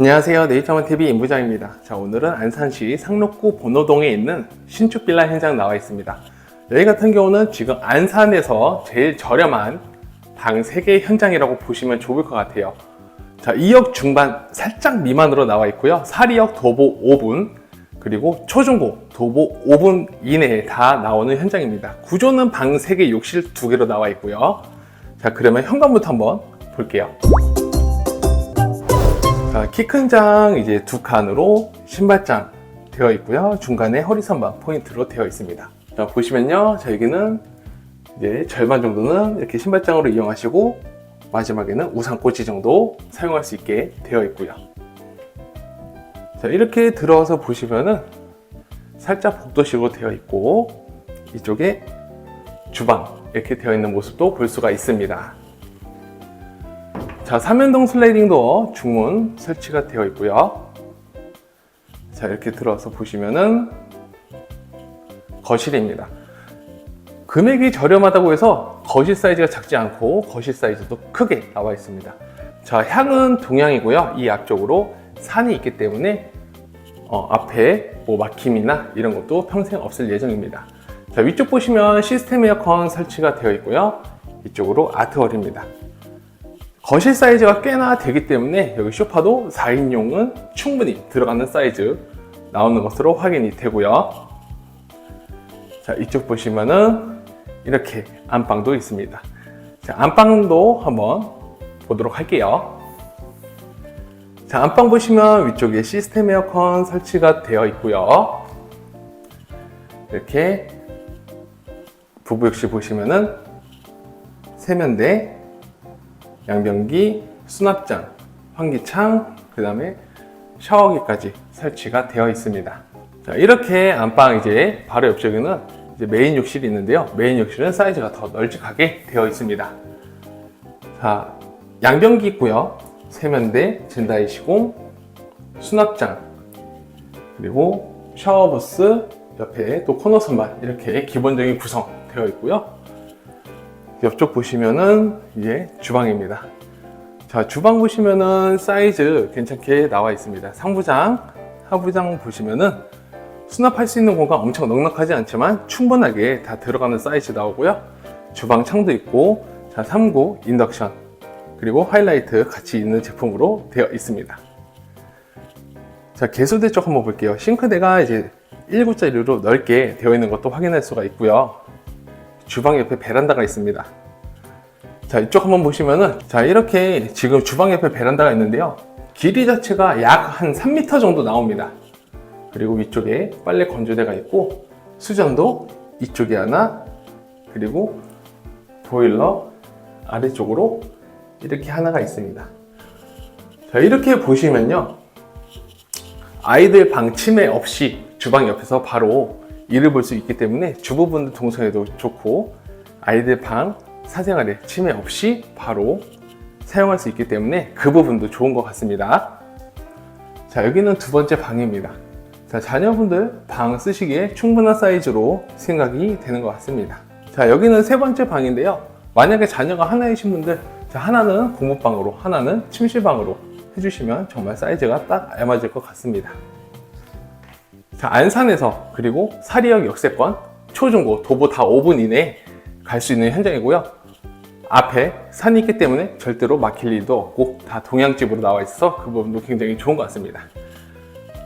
안녕하세요. 네이처먼TV 임부장입니다. 자, 오늘은 안산시 상록구 bon호동에 있는 신축 빌라 현장 나와 있습니다. 여기 같은 경우는 지금 안산에서 제일 저렴한 방 3개 현장이라고 보시면 좋을 것 같아요. 자, 2억 중반 살짝 미만으로 나와 있고요. 4리역 도보 5분, 그리고 초중고 도보 5분 이내에 다 나오는 현장입니다. 구조는 방 3개, 욕실 2개로 나와 있고요. 자, 그러면 현관부터 한번 볼게요. 자, 키큰 장 이제 두 칸으로 신발장 되어 있고요. 중간에 허리선반 포인트로 되어 있습니다. 자, 보시면요. 자, 여기는 이제 절반 정도는 이렇게 신발장으로 이용하시고 마지막에는 우산꽂이 정도 사용할 수 있게 되어 있고요. 자, 이렇게 들어와서 보시면은 살짝 복도식으로 되어 있고 이쪽에 주방 이렇게 되어 있는 모습도 볼 수가 있습니다. 자, 삼연동 슬라이딩 도어 중문 설치가 되어 있고요. 자, 이렇게 들어와서 보시면은 거실입니다. 금액이 저렴하다고 해서 거실 사이즈가 작지 않고 거실 사이즈도 크게 나와 있습니다. 자, 향은 동향이고요. 이 앞쪽으로 산이 있기 때문에 어, 앞에 뭐 막힘이나 이런 것도 평생 없을 예정입니다. 자, 위쪽 보시면 시스템 에어컨 설치가 되어 있고요. 이쪽으로 아트월입니다. 거실 사이즈가 꽤나 되기 때문에 여기 소파도 4인용은 충분히 들어가는 사이즈 나오는 것으로 확인이 되고요. 자, 이쪽 보시면은 이렇게 안방도 있습니다. 자, 안방도 한번 보도록 할게요. 자, 안방 보시면 위쪽에 시스템 에어컨 설치가 되어 있고요. 이렇게 부부욕실 보시면은 세면대, 양변기, 수납장, 환기창, 그 다음에 샤워기까지 설치가 되어 있습니다. 자, 이렇게 안방 이제 바로 옆쪽에는 이제 메인 욕실이 있는데요. 메인 욕실은 사이즈가 더 널찍하게 되어 있습니다. 자, 양변기 있고요. 세면대, 젠다이 시공, 수납장, 그리고 샤워부스, 옆에 또 코너 선반 이렇게 기본적인 구성 되어 있고요. 옆쪽 보시면은 이제 주방입니다. 자, 주방 보시면은 사이즈 괜찮게 나와 있습니다. 상부장, 하부장 보시면은 수납할 수 있는 공간 엄청 넉넉하지 않지만 충분하게 다 들어가는 사이즈 나오고요. 주방 창도 있고, 자, 3구 인덕션, 그리고 하이라이트 같이 있는 제품으로 되어 있습니다. 자, 개수대 쪽 한번 볼게요. 싱크대가 이제 1구짜리로 넓게 되어 있는 것도 확인할 수가 있고요. 주방 옆에 베란다가 있습니다. 자, 이쪽 한번 보시면은, 자, 이렇게 지금 주방 옆에 베란다가 있는데요. 길이 자체가 약 한 3m 정도 나옵니다. 그리고 위쪽에 빨래 건조대가 있고, 수전도 이쪽에 하나, 그리고 보일러 아래쪽으로 이렇게 하나가 있습니다. 자, 이렇게 보시면요. 아이들 방 침해 없이 주방 옆에서 바로 일을 볼 수 있기 때문에 주부분들 동선에도 좋고 아이들 방 사생활에 침해 없이 바로 사용할 수 있기 때문에 그 부분도 좋은 것 같습니다. 자, 여기는 두 번째 방입니다. 자, 자녀분들 방 쓰시기에 충분한 사이즈로 생각이 되는 것 같습니다. 자, 여기는 세 번째 방인데요. 만약에 자녀가 하나이신 분들, 자, 하나는 공부방으로, 하나는 침실방으로 해주시면 정말 사이즈가 딱 알맞을 것 같습니다. 자, 안산에서 그리고 사리역 역세권, 초중고, 도보 다 5분 이내에 갈 수 있는 현장이고요. 앞에 산이 있기 때문에 절대로 막힐 일도 없고 다 동양집으로 나와 있어서 그 부분도 굉장히 좋은 것 같습니다.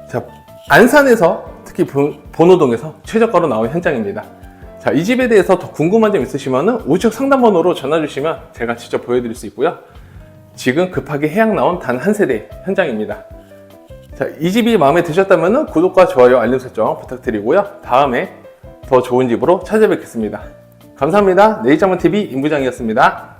자, 안산에서 특히 본- 본호동에서 최저가로 나온 현장입니다. 자, 이 집에 대해서 더 궁금한 점 있으시면 우측 상담 번호로 전화 주시면 제가 직접 보여드릴 수 있고요. 지금 급하게 해양 나온 단 한 세대 현장입니다. 자, 이 집이 마음에 드셨다면 구독과 좋아요, 알림 설정 부탁드리고요. 다음에 더 좋은 집으로 찾아뵙겠습니다. 감사합니다. 네이처먼TV 임부장이었습니다.